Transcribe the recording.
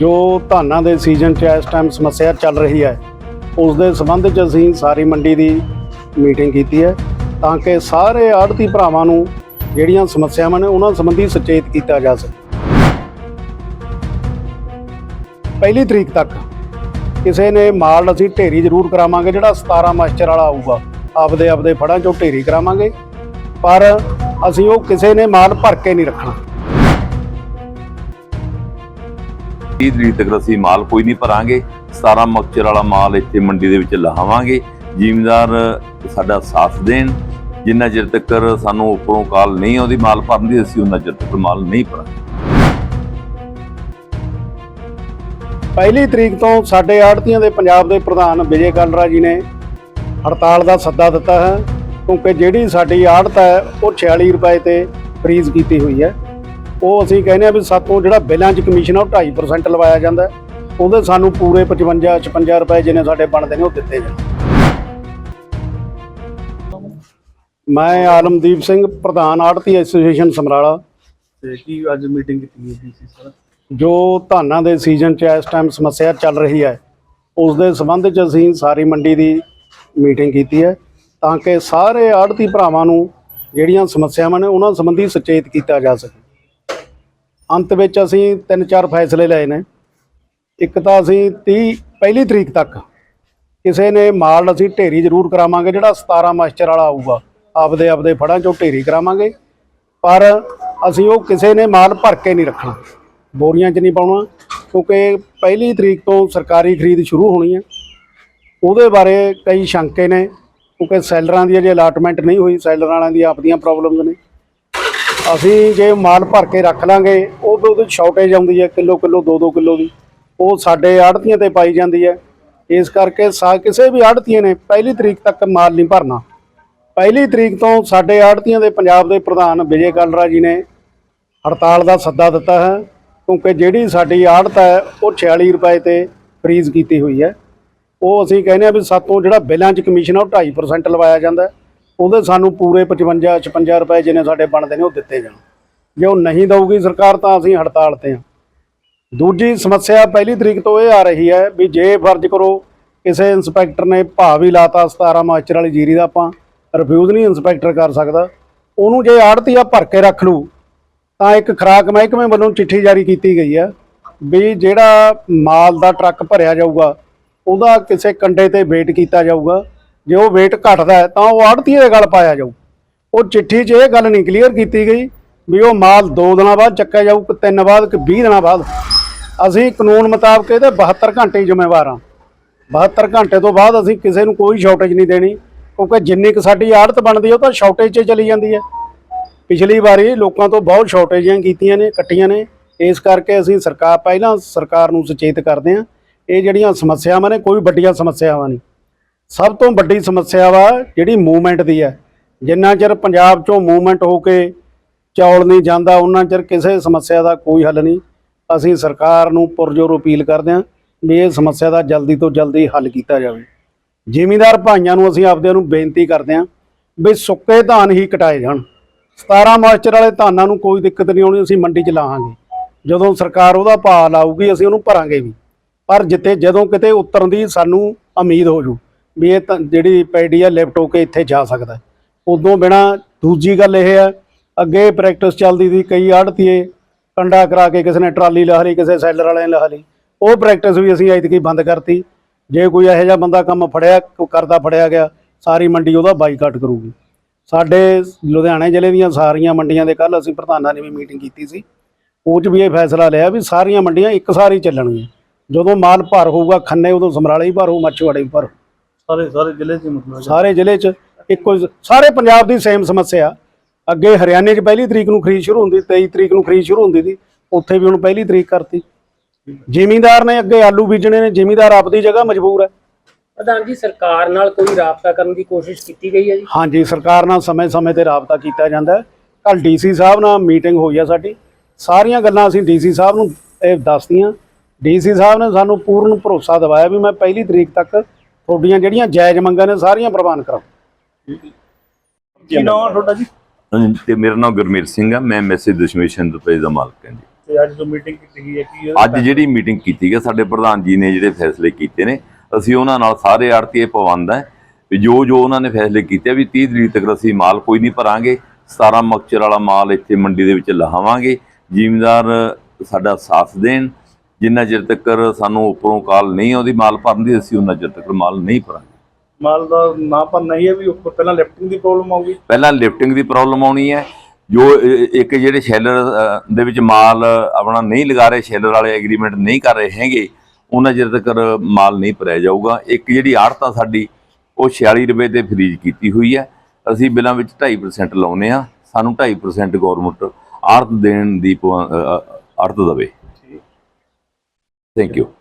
ਜੋ ਧਾਨਾਂ ਦੇ ਸੀਜ਼ਨ 'ਚ ਇਸ ਟਾਈਮ ਸਮੱਸਿਆ ਚੱਲ ਰਹੀ ਹੈ ਉਸ ਦੇ ਸੰਬੰਧ 'ਚ ਅਸੀਂ ਸਾਰੀ ਮੰਡੀ ਦੀ ਮੀਟਿੰਗ ਕੀਤੀ ਹੈ ਤਾਂ ਕਿ ਸਾਰੇ ਆੜਤੀ ਭਰਾਵਾਂ ਨੂੰ ਜਿਹੜੀਆਂ ਸਮੱਸਿਆਵਾਂ ਨੇ ਉਹਨਾਂ ਸੰਬੰਧੀ ਸੁਚੇਤ ਕੀਤਾ ਜਾ ਸਕੇ। ਪਹਿਲੀ ਤਰੀਕ ਤੱਕ ਕਿਸੇ ਨੇ ਮਾਲ ਅਸੀਂ ਢੇਰੀ ਜ਼ਰੂਰ ਕਰਾਵਾਂਗੇ, ਜਿਹੜਾ 17 ਮਾਸਟਰ ਵਾਲਾ ਆਊਗਾ ਆਪਦੇ ਆਪਦੇ ਫੜਾਂ ਚੋਂ ਢੇਰੀ ਕਰਾਵਾਂਗੇ, ਪਰ ਅਸੀਂ ਉਹ ਕਿਸੇ ਨੇ ਮਾਲ ਭਰ ਕੇ ਨਹੀਂ ਰੱਖਣਾ। 30 ਤਰੀਕ ਤੱਕ ਅਸੀਂ ਮਾਲ ਕੋਈ ਨਹੀਂ ਭਰਾਂਗੇ। 17 ਮਕਚਰ ਵਾਲਾ ਮਾਲ ਇੱਥੇ ਮੰਡੀ ਦੇ ਵਿੱਚ ਲਹਾਵਾਂਗੇ ਜ਼ਿਮੀਂਦਾਰ ਸਾਡਾ ਸਾਥ ਦੇਣ। ਜਿੰਨਾ ਚਿਰ ਤੱਕ ਸਾਨੂੰ ਉੱਪਰੋਂ ਕਾਲ ਨਹੀਂ ਆਉਂਦੀ ਮਾਲ ਭਰਨ ਦੀ, ਅਸੀਂ ਉਹਨਾਂ ਚਿਰ ਤੱਕ ਮਾਲ ਨਹੀਂ ਭਰਾਂਗੇ। ਪਹਿਲੀ ਤਰੀਕ ਤੋਂ ਸਾਡੇ ਆੜਤੀਆਂ ਦੇ ਪੰਜਾਬ ਦੇ ਪ੍ਰਧਾਨ ਵਿਜੇ ਕਾਲਰਾ ਜੀ ਨੇ ਹੜਤਾਲ ਦਾ ਸੱਦਾ ਦਿੱਤਾ ਹੈ, ਕਿਉਂਕਿ ਜਿਹੜੀ ਸਾਡੀ ਆੜਤ ਹੈ, ਉਹ 46 ਰੁਪਏ ਤੇ ਫਰੀਜ਼ ਕੀਤੀ ਹੋਈ ਹੈ। ਉਹ ਅਸੀਂ ਕਹਿੰਦੇ ਆ ਵੀ ਸਾਤੋਂ ਜਿਹੜਾ ਬਿੱਲਾਂ 'ਚ ਕਮਿਸ਼ਨ ਆ ਉਹ 2.5% ਲਵਾਇਆ ਜਾਂਦਾ। ਉਹਦੇ ਸਾਨੂੰ ਪੂਰੇ 55 56 ਰੁਪਏ ਜਿੰਨੇ ਸਾਡੇ ਬਣਦੇ ਨੇ ਉਹ ਦਿੱਤੇ ਜਾਣ। ਮੈਂ ਆਲਮਦੀਪ ਸਿੰਘ ਪ੍ਰਧਾਨ ਆੜਤੀ ਐਸੋਸੀਏਸ਼ਨ ਸਮਰਾਲਾ। ਤੇ ਕੀ ਅੱਜ ਮੀਟਿੰਗ ਕੀਤੀ ਗਈ ਸੀ ਸਰ? ਜੋ ਧਾਨਾਂ ਦੇ ਸੀਜ਼ਨ 'ਚ ਇਸ ਟਾਈਮ ਸਮੱਸਿਆ ਚੱਲ ਰਹੀ ਹੈ ਉਸ ਦੇ ਸੰਬੰਧ 'ਚ ਅਸੀਂ ਸਾਰੀ ਮੰਡੀ ਦੀ ਮੀਟਿੰਗ ਕੀਤੀ ਹੈ ਤਾਂ ਕਿ ਸਾਰੇ ਆੜਤੀ ਭਰਾਵਾਂ ਨੂੰ ਜਿਹੜੀਆਂ ਸਮੱਸਿਆਵਾਂ ਨੇ ਉਹਨਾਂ ਸੰਬੰਧੀ ਸੁਚੇਤ ਕੀਤਾ ਜਾ ਸਕੇ। ਅੰਤ ਵਿੱਚ ਅਸੀਂ ਤਿੰਨ ਚਾਰ ਫੈਸਲੇ ਲਏ ਨੇ। ਇੱਕ ਤਾਂ ਅਸੀਂ 30 ਪਹਿਲੀ ਤਰੀਕ ਤੱਕ ਕਿਸੇ ਨੇ ਮਾਲ ਅਸੀਂ ਢੇਰੀ ਜ਼ਰੂਰ ਕਰਾਵਾਂਗੇ, ਜਿਹੜਾ 17 ਮਾਸਟਰ ਵਾਲਾ ਆਊਗਾ, ਆਪਦੇ ਆਪਦੇ ਫੜਾਂ ਚੋਂ ਢੇਰੀ ਕਰਾਵਾਂਗੇ। ਪਰ ਅਸੀਂ ਉਹ ਕਿਸੇ ਨੇ ਮਾਲ ਭਰ ਕੇ ਨਹੀਂ ਰੱਖਣਾ, ਬੋਰੀਆਂ 'ਚ ਨਹੀਂ ਪਾਉਣਾ, ਕਿਉਂਕਿ ਪਹਿਲੀ ਤਰੀਕ ਤੋਂ ਸਰਕਾਰੀ ਖਰੀਦ ਸ਼ੁਰੂ ਹੋਣੀ ਹੈ। ਉਹਦੇ ਬਾਰੇ ਕਈ ਸ਼ੰਕੇ ਨੇ, ਕਿਉਂਕਿ ਸੈਲਰਾਂ ਦੀ ਅਜੇ ਅਲਾਟਮੈਂਟ ਨਹੀਂ ਹੋਈ, ਸੈਲਰਾਂ ਵਾਲਿਆਂ ਦੀ ਆਪਦੀਆਂ ਪ੍ਰੋਬਲਮਸ ਨੇ। ਅਸੀਂ ਜੇ ਮਾਲ ਭਰ ਕੇ ਰੱਖ ਲਾਂਗੇ, ਉਹ ਵੀ ਸ਼ਾਰਟੇਜ ਆਉਂਦੀ ਹੈ, ਕਿਲੋ ਕਿਲੋ 2-2 ਕਿਲੋ ਦੀ। ਉਹ ਸਾਡੇ ਆੜਤੀਆਂ ਤੇ ਪਾਈ ਜਾਂਦੀ ਹੈ। ਇਸ ਕਰਕੇ ਸਾ, ਕਿਸੇ ਵੀ ਆੜਤੀਆਂ ਨੇ ਪਹਿਲੀ ਤਰੀਕ ਤੱਕ ਮਾਲ ਨਹੀਂ ਭਰਨਾ। ਪਹਿਲੀ ਤਰੀਕ ਤੋਂ ਸਾਡੇ ਆੜਤੀਆਂ ਦੇ ਪੰਜਾਬ ਦੇ ਪ੍ਰਧਾਨ ਵਿਜੇ ਕਾਲਰਾ ਜੀ ਨੇ ਹੜਤਾਲ ਦਾ ਸੱਦਾ ਦਿੱਤਾ ਹੈ, ਕਿਉਂਕਿ ਜਿਹੜੀ ਸਾਡੀ ਆੜਤ ਹੈ, ਉਹ 46 ਰੁਪਏ ਤੇ ਫਰੀਜ਼ ਕੀਤੀ ਹੋਈ ਹੈ। ਉਹ ਅਸੀਂ ਕਹਿੰਦੇ ਆ ਵੀ ਸਾਤੋਂ ਜਿਹੜਾ ਬਿੱਲਾਂ 'ਚ ਕਮਿਸ਼ਨ ਆ, ਉਹ 2.5% ਲਵਾਇਆ ਜਾਂਦਾ ਉਹਦੇ ਸਾਨੂੰ ਪੂਰੇ 55 56 ਰੁਪਏ ਜਿੰਨੇ ਸਾਡੇ ਬਣਦੇ ਨੇ ਉਹ ਦਿੱਤੇ ਜਾਣ। ਜੇ ਉਹ ਨਹੀਂ ਦਊਗੀ ਸਰਕਾਰ ਤਾਂ ਅਸੀਂ ਹੜਤਾਲ ਤੇ ਹਾਂ। ਦੂਜੀ ਸਮੱਸਿਆ ਪਹਿਲੀ ਤਰੀਕ ਤੋਂ ਇਹ ਆ ਰਹੀ ਹੈ ਵੀ ਜੇ ਫਰਜ਼ ਕਰੋ ਕਿਸੇ ਇੰਸਪੈਕਟਰ ਨੇ ਭਾਅ ਵੀ ਲਾਤਾ 17 ਮਾਸਟਰ ਵਾਲੀ ਜੀਰੀ ਦਾ ਆਪਾਂ ਰਿਫਿਊਜ਼ ਨਹੀਂ ਇੰਸਪੈਕਟਰ ਕਰ ਸਕਦਾ। ਉਹਨੂੰ ਜੇ ਆੜਤੀਆ ਭਰ ਕੇ ਰੱਖ ਲੂ ਤਾਂ ਇੱਕ ਖੁਰਾਕ ਮਹਿਕਮੇ ਵੱਲੋਂ ਚਿੱਠੀ ਜਾਰੀ ਕੀਤੀ ਗਈ ਹੈ ਵੀ ਜਿਹੜਾ ਮਾਲ ਦਾ ਟਰੱਕ ਭਰਿਆ ਜਾਊਗਾ, ਉਹਦਾ ਕਿਸੇ ਕੰਡੇ ਤੇ ਵੇਟ ਕੀਤਾ ਜਾਊਗਾ। ਜੇ ਉਹ ਵੇਟ ਘਟਦਾ ਹੈ ਤਾਂ ਉਹ ਆੜਤੀਏ ਦੇ ਗੱਲ ਪਾਇਆ ਜਾਊ। ਉਹ ਚਿੱਠੀ 'ਚ ਇਹ ਗੱਲ ਨਹੀਂ ਕਲੀਅਰ ਕੀਤੀ ਗਈ ਵੀ ਉਹ ਮਾਲ 2 ਦਿਨਾਂ ਬਾਅਦ ਚੱਕਿਆ ਜਾਊ ਕਿ 3 ਬਾਅਦ ਕਿ 20 ਦਿਨਾਂ ਬਾਅਦ। ਅਸੀਂ ਕਾਨੂੰਨ ਮੁਤਾਬਕ ਇਹਦੇ 72 ਘੰਟੇ ਜ਼ਿੰਮੇਵਾਰ ਹਾਂ। 72 ਘੰਟੇ ਤੋਂ ਬਾਅਦ ਅਸੀਂ ਕਿਸੇ ਨੂੰ ਕੋਈ ਸ਼ਾਰਟੇਜ ਨਹੀਂ ਦੇਣੀ, ਕਿਉਂਕਿ ਜਿੰਨੀ ਕੁ ਸਾਡੀ ਆੜਤ ਬਣਦੀ ਉਹ ਤਾਂ ਸ਼ਾਰਟੇਜ 'ਚ ਚਲੀ ਜਾਂਦੀ ਹੈ। ਪਿਛਲੀ ਵਾਰੀ ਲੋਕਾਂ ਤੋਂ ਬਹੁਤ ਸ਼ਾਰਟੇਜਾਂ ਕੀਤੀਆਂ ਨੇ, ਕੱਟੀਆਂ ਨੇ। ਇਸ ਕਰਕੇ ਅਸੀਂ ਸਰਕਾਰ, ਪਹਿਲਾਂ ਸਰਕਾਰ ਨੂੰ ਸੁਚੇਤ ਕਰਦੇ ਹਾਂ। ਇਹ ਜਿਹੜੀਆਂ ਸਮੱਸਿਆਵਾਂ ਨੇ, ਕੋਈ ਵੱਡੀਆਂ ਸਮੱਸਿਆਵਾਂ ਨਹੀਂ। ਸਭ ਤੋਂ ਵੱਡੀ ਸਮੱਸਿਆ ਵਾ ਜਿਹੜੀ ਮੂਵਮੈਂਟ ਦੀ ਹੈ। ਜਿੰਨਾ ਚਿਰ ਪੰਜਾਬ 'ਚੋਂ ਮੂਵਮੈਂਟ ਹੋ ਕੇ ਚੌਲ ਨਹੀਂ ਜਾਂਦਾ, ਉਹਨਾਂ ਚਿਰ ਕਿਸੇ ਸਮੱਸਿਆ ਦਾ ਕੋਈ ਹੱਲ ਨਹੀਂ। ਅਸੀਂ ਸਰਕਾਰ ਨੂੰ ਪੁਰਜੋਰ ਅਪੀਲ ਕਰਦੇ ਹਾਂ ਵੀ ਇਹ ਸਮੱਸਿਆ ਦਾ ਜਲਦੀ ਤੋਂ ਜਲਦੀ ਹੱਲ ਕੀਤਾ ਜਾਵੇ। ਜ਼ਿਮੀਂਦਾਰ ਭਾਈਆਂ ਨੂੰ ਅਸੀਂ ਆਪਦਿਆਂ ਨੂੰ ਬੇਨਤੀ ਕਰਦੇ ਹਾਂ ਵੀ ਸੁੱਕੇ ਧਾਨ ਹੀ ਕਟਾਏ ਜਾਣ। 17 ਮਾਸਟਰ ਵਾਲੇ ਧਾਨਾਂ ਨੂੰ ਕੋਈ ਦਿੱਕਤ ਨਹੀਂ ਆਉਣੀ, ਅਸੀਂ ਮੰਡੀ 'ਚ ਲਾਹਾਂਗੇ। ਜਦੋਂ ਸਰਕਾਰ ਉਹਦਾ ਭਾਅ ਲਾਊਗੀ, ਅਸੀਂ ਉਹਨੂੰ ਭਰਾਂਗੇ ਵੀ। ਪਰ ਜਿੱਤੇ ਜਦੋਂ ਕਿਤੇ ਉਤਰਨ ਦੀ ਸਾਨੂੰ ਉਮੀਦ ਹੋ ਜੂ। ਵੀ ਇਹ ਤਾਂ ਜਿਹੜੀ ਪੈਡੀ ਆ ਲਿਫਟ ਹੋ ਕੇ ਇੱਥੇ ਜਾ ਸਕਦਾ ਉਦੋਂ ਬਿਨਾ ਦੂਜੀ ਗੱਲ ਇਹ ਹੈ ਅੱਗੇ ਪ੍ਰੈਕਟਿਸ ਚੱਲਦੀ ਸੀ, ਕਈ ਆੜਤੀਏ ਕੰਡਾ ਕਰਾ ਕੇ ਕਿਸੇ ਨੇ ਟਰਾਲੀ ਲਾ ਲਈ, ਕਿਸੇ ਸੈਲਰ ਵਾਲੇ ਨੇ ਲਾ ਲਈ। ਉਹ ਪ੍ਰੈਕਟਿਸ ਵੀ ਅਸੀਂ ਐਤਕੀ ਬੰਦ ਕਰਤੀ। ਜੇ ਕੋਈ ਇਹੋ ਜਿਹਾ ਬੰਦਾ ਕੰਮ ਫੜਿਆ ਕਰਦਾ ਫੜਿਆ ਗਿਆ, ਸਾਰੀ ਮੰਡੀ ਉਹਦਾ ਬਾਈਕਾਟ ਕਰੂਗੀ। ਸਾਡੇ ਲੁਧਿਆਣੇ ਜ਼ਿਲ੍ਹੇ ਦੀਆਂ ਸਾਰੀਆਂ ਮੰਡੀਆਂ ਦੇ ਕੱਲ ਅਸੀਂ ਪ੍ਰਧਾਨਾਂ ਨੇ ਵੀ ਮੀਟਿੰਗ ਕੀਤੀ ਸੀ। ਉਹ 'ਚ ਵੀ ਇਹ ਫੈਸਲਾ ਲਿਆ ਵੀ ਸਾਰੀਆਂ ਮੰਡੀਆਂ ਇੱਕ ਸਾਰੀ ਚੱਲਣਗੀਆਂ। ਜਦੋਂ ਮਾਲ ਭਰ ਹੋਊਗਾ, ਖੰਨੇ ਉਦੋਂ ਸਮਰਾਲੇ ਹੀ ਭਰ ਹੋਊ, ਮੱਛੀਵਾੜੇ ਵੀ ਭਰ ਹੋਊ। ਸਾਰੇ ਸਾਰੇ ਜ਼ਿਲ੍ਹੇ 'ਚ ਮਤਲਬ ਸਾਰੇ ਜ਼ਿਲ੍ਹੇ 'ਚ ਇੱਕੋ ਹੀ- ਸਾਰੇ ਪੰਜਾਬ ਦੀ ਸੇਮ ਸਮੱਸਿਆ। ਅੱਗੇ ਹਰਿਆਣੇ 'ਚ ਪਹਿਲੀ ਤਰੀਕ ਨੂੰ ਖਰੀਦ ਸ਼ੁਰੂ ਹੁੰਦੀ 23 ਤਰੀਕ ਨੂੰ ਖਰੀਦ ਸ਼ੁਰੂ ਹੁੰਦੀ ਸੀ ਉੱਥੇ ਵੀ ਹੁਣ ਪਹਿਲੀ ਤਰੀਕ ਕਰਤੀ। ਜ਼ਿਮੀਂਦਾਰ ਨੇ ਅੱਗੇ ਆਲੂ ਬੀਜਣੇ ਨੇ ਜ਼ਿਮੀਂਦਾਰ ਆਪਦੀ ਜਗ੍ਹਾ ਮਜਬੂਰ ਹੈ। ਪ੍ਰਧਾਨ ਜੀ ਸਰਕਾਰ ਨਾਲ ਕੋਈ ਰਾਬਤਾ ਕਰਨ ਦੀ ਕੋਸ਼ਿਸ਼ ਕੀਤੀ ਗਈ ਹੈ ਜੀ? ਹਾਂਜੀ ਸਰਕਾਰ ਨਾਲ ਸਮੇਂ-ਸਮੇਂ ਤੇ ਰਾਬਤਾ ਕੀਤਾ ਜਾਂਦਾ ਹੈ। ਕੱਲ ਡੀਸੀ ਸਾਹਿਬ ਨਾਲ ਮੀਟਿੰਗ ਹੋਈ ਆ ਸਾਡੀ। ਸਾਰੀਆਂ ਗੱਲਾਂ ਅਸੀਂ ਡੀਸੀ ਸਾਹਿਬ ਨੂੰ ਇਹ ਦੱਸਤੀਆਂ। ਡੀਸੀ ਸਾਹਿਬ ਨੇ ਸਾਨੂੰ ਪੂਰਨ ਭਰੋਸਾ ਦਿਵਾਇਆ ਵੀ ਮੈਂ ਪਹਿਲੀ ਤਰੀਕ ਤੱਕ ਤੁਹਾਡੀਆਂ ਜਿਹੜੀਆਂ ਜਾਇਜ਼ ਮੰਗਾਂ ਨੇ ਸਾਰੀਆਂ ਪ੍ਰਵਾਨ ਕਰਾਂ ਕੀ ਨਾਮ ਆ ਤੁਹਾਡਾ ਜੀ? ਹਾਂਜੀ, ਤੇ ਮੇਰਾ ਨਾਮ ਗੁਰਮੀਤ ਸਿੰਘ ਆ। ਮੈਂ ਮੈਸੇਜ ਦਸ਼ਮੇਸ਼ ਦਾ ਮਾਲਕ ਹਾਂ ਜੀ। ਤੇ ਅੱਜ ਜੋ ਮੀਟਿੰਗ ਕੀਤੀ ਗਈ ਹੈ ਕੀ ਅੱਜ ਜਿਹੜੀ ਮੀਟਿੰਗ ਕੀਤੀ ਹੈ ਸਾਡੇ ਪ੍ਰਧਾਨ ਜੀ ਨੇ ਜਿਹੜੇ ਫੈਸਲੇ ਕੀਤੇ ਨੇ ਅਸੀਂ ਉਹਨਾਂ ਨਾਲ ਸਾਰੇ ਆੜਤੀਏ ਪਾਬੰਦ ਹੈ ਵੀ ਜੋ ਜੋ ਉਹਨਾਂ ਨੇ ਫੈਸਲੇ ਕੀਤੇ ਆ ਵੀ 30 ਤਰੀਕ ਤੱਕ ਅਸੀਂ ਮਾਲ ਕੋਈ ਨਹੀਂ ਭਰਾਂਗੇ 17 ਮਕਚਰ ਵਾਲਾ ਮਾਲ ਇੱਥੇ ਮੰਡੀ ਦੇ ਵਿੱਚ ਲਹਾਵਾਂਗੇ ਜ਼ਿਮੀਂਦਾਰ ਸਾਡਾ ਸਾਥ ਦੇਣ ਜਿੰਨਾ ਚਿਰ ਤੱਕ ਸਾਨੂੰ ਉੱਪਰੋਂ ਕਾਲ ਨਹੀਂ ਆਉਂਦੀ ਮਾਲ ਭਰਨ ਦੀ ਅਸੀਂ ਉਹਨਾਂ ਚਿਰ ਤੱਕ ਮਾਲ ਨਹੀਂ ਭਰਾਂਗੇ। ਮਾਲ ਦਾ ਨਾ ਪਰ ਨਹੀਂ ਹੈ ਵੀ ਉੱਪਰ ਪਹਿਲਾਂ ਲਿਫਟਿੰਗ ਦੀ ਪ੍ਰੋਬਲਮ ਆਊਗੀ। ਪਹਿਲਾਂ ਲਿਫਟਿੰਗ ਦੀ ਪ੍ਰੋਬਲਮ ਆਉਣੀ ਹੈ। ਜੋ ਇੱਕ ਜਿਹੜੇ ਸ਼ੈਲਰ ਦੇ ਵਿੱਚ ਮਾਲ ਆਪਣਾ ਨਹੀਂ ਲਗਾ ਰਹੇ ਸ਼ੈਲਰ ਵਾਲੇ ਐਗਰੀਮੈਂਟ ਨਹੀਂ ਕਰ ਰਹੇ ਹੈਗੇ ਉਹਨਾਂ ਚਿਰ ਤੱਕ ਮਾਲ ਨਹੀਂ ਭਰਿਆ ਜਾਊਗਾ। ਇੱਕ ਜਿਹੜੀ ਆੜਤ ਆ ਸਾਡੀ ਉਹ 46 ਰੁਪਏ ਤੇ ਫਰੀਜ਼ ਕੀਤੀ ਹੋਈ ਹੈ। ਅਸੀਂ ਬਿਲਾਂ ਵਿੱਚ 2.5% ਲਾਉਨੇ ਆ ਸਾਨੂੰ 2.5% ਗਵਰਨਮੈਂਟ ਆੜਤ ਦੇਣ ਦੀ ਆੜਤ ਦਵੇ। Thank you.